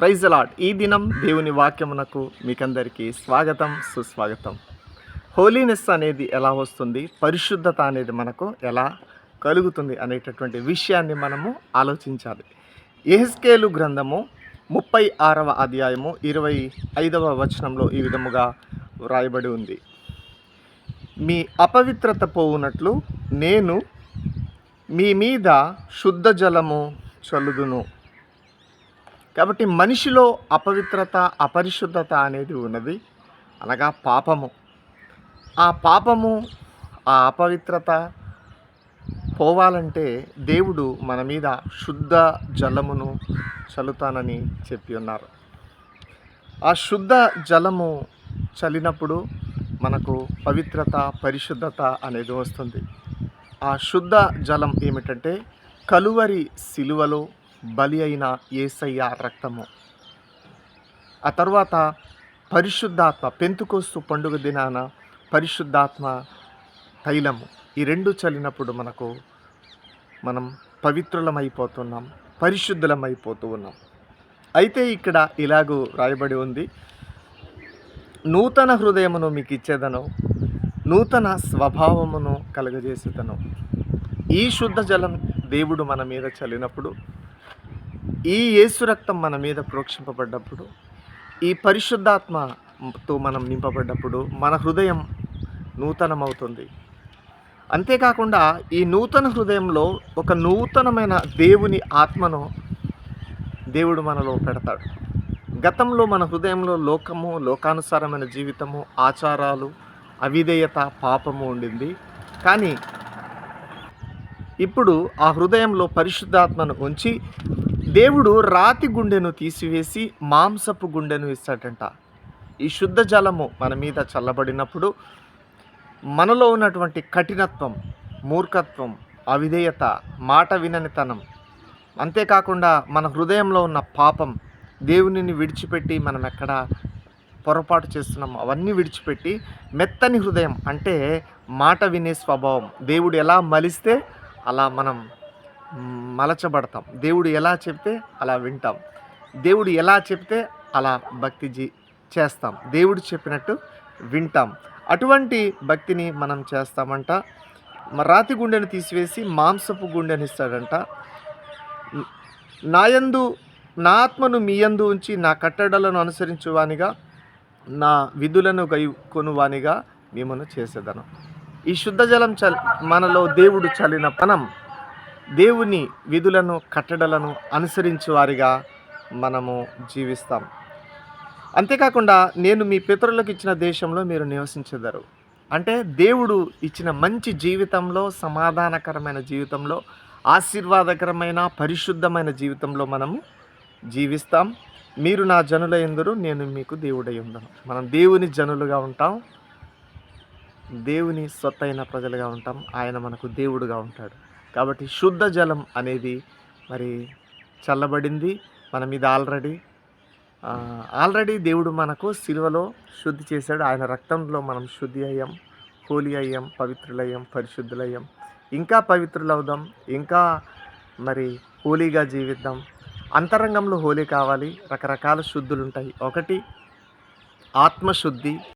Praise allot ఈ దినం దేవుని వాక్యమునకు మీకందరికీ స్వాగతం సుస్వాగతం. హోలీనెస్ అనేది ఎలా వస్తుంది? పరిశుద్ధత అనేది మనకు ఎలా కలుగుతుంది అనేటటువంటి విషయాన్ని మనము ఆలోచించాలి. ఎహెస్కేలు గ్రంథము ముప్పై ఆరవ అధ్యాయము ఇరవై ఐదవ వచనంలో ఈ విధముగా వ్రాయబడి ఉంది. మీ అపవిత్రత పోవునట్లు నేను మీ మీద శుద్ధ జలము చల్లుదును. కాబట్టి మనిషిలో అపవిత్రత అపరిశుద్ధత అనేది ఉన్నది. అనగా పాపము. ఆ పాపము ఆ అపవిత్రత పోవాలంటే దేవుడు మన మీద శుద్ధ జలమును చల్లుతానని చెప్పి ఉన్నారు. ఆ శుద్ధ జలము చల్లినప్పుడు మనకు పవిత్రత పరిశుద్ధత అనేది వస్తుంది. ఆ శుద్ధ జలం ఏమిటంటే కలువరి సిలువలో బలి అయిన ఏసయ్య రక్తము. ఆ తర్వాత పరిశుద్ధాత్మ పెంతుకోస్తు పండుగ దినాన పరిశుద్ధాత్మ తైలము. ఈ రెండు చల్లినప్పుడు మనకు మనం పవిత్రులమైపోతున్నాం పరిశుద్ధులమైపోతూ ఉన్నాం అయితే ఇక్కడ ఇలాగూ రాయబడి ఉంది. నూతన హృదయమును మీకు ఇచ్చేదను నూతన స్వభావమును కలుగజేసేదను. ఈ శుద్ధ జలం దేవుడు మన మీద చల్లినప్పుడు ఈ యేసు రక్తం మన మీద ప్రోక్షింపబడ్డప్పుడు ఈ పరిశుద్ధాత్మతో మనం నింపబడ్డప్పుడు మన హృదయం నూతనమవుతుంది. అంతేకాకుండా ఈ నూతన హృదయంలో ఒక నూతనమైన దేవుని ఆత్మను దేవుడు మనలో పెడతాడు. గతంలో మన హృదయంలో లోకము లోకానుసారమైన జీవితము ఆచారాలు అవిధేయత పాపము ఉండింది. కానీ ఇప్పుడు ఆ హృదయంలో పరిశుద్ధాత్మను ఉంచి దేవుడు రాతి గుండెను తీసివేసి మాంసపు గుండెను ఇస్తాడంట. ఈ శుద్ధ జలము మన మీద చల్లబడినప్పుడు మనలో ఉన్నటువంటి కఠినత్వం మూర్ఖత్వం అవిధేయత మాట విననితనం అంతేకాకుండా మన హృదయంలో ఉన్న పాపం దేవునిని విడిచిపెట్టి మనం ఎక్కడ పొరపాటు చేస్తున్నాం అవన్నీ విడిచిపెట్టి మెత్తని హృదయం అంటే మాట వినే స్వభావం. దేవుడు ఎలా మలిస్తే అలా మనం మలచబడతాం. దేవుడు ఎలా చెప్తే అలా వింటాం. దేవుడు ఎలా చెప్తే అలా భక్తి జీ చేస్తాం. దేవుడు చెప్పినట్టు వింటాం. అటువంటి భక్తిని మనం చేస్తామంట. రాతి గుండెను తీసివేసి మాంసపు గుండెని ఇస్తాడంట. నాయందు నా ఆత్మను మీ యందు ఉంచి నా కట్టడలను అనుసరించువానిగా నా విధులను గై కొనువానిగా మిమ్మను చేసేదను. ఈ శుద్ధ జలం చల్ మనలో దేవుడు చల్లిన పనం దేవుని విధులను కట్టడలను అనుసరించే వారిగా మనము జీవిస్తాం. అంతేకాకుండా నేను మీ పితరులకు ఇచ్చిన దేశంలో మీరు నివసించెదరు. అంటే దేవుడు ఇచ్చిన మంచి జీవితంలో సమాధానకరమైన జీవితంలో ఆశీర్వాదకరమైన పరిశుద్ధమైన జీవితంలో మనము జీవిస్తాం. మీరు నా జనుల ఎందరు నేను మీకు దేవుడై ఉందను. మనం దేవుని జనులుగా ఉంటాం. దేవుని సొత్తైన ప్రజలుగా ఉంటాం. ఆయన మనకు దేవుడుగా ఉంటాడు. కాబట్టి శుద్ధ జలం అనేది మరి చల్లబడింది మన మీద ఆల్రెడీ. ఆల్రెడీ దేవుడు మనకు సిలువలో శుద్ధి చేశాడు. ఆయన రక్తంలో మనం శుద్ధి అయ్యాం హోలీ అయ్యాం పవిత్రులయ్యాం పరిశుద్ధులయ్యాం. ఇంకా పవిత్రులవుదాం ఇంకా మరి హోలీగా జీవిద్దాం. అంతరంగంలో హోలీ కావాలి రకరకాల శుద్ధులు ఉంటాయి ఒకటి ఆత్మశుద్ధి.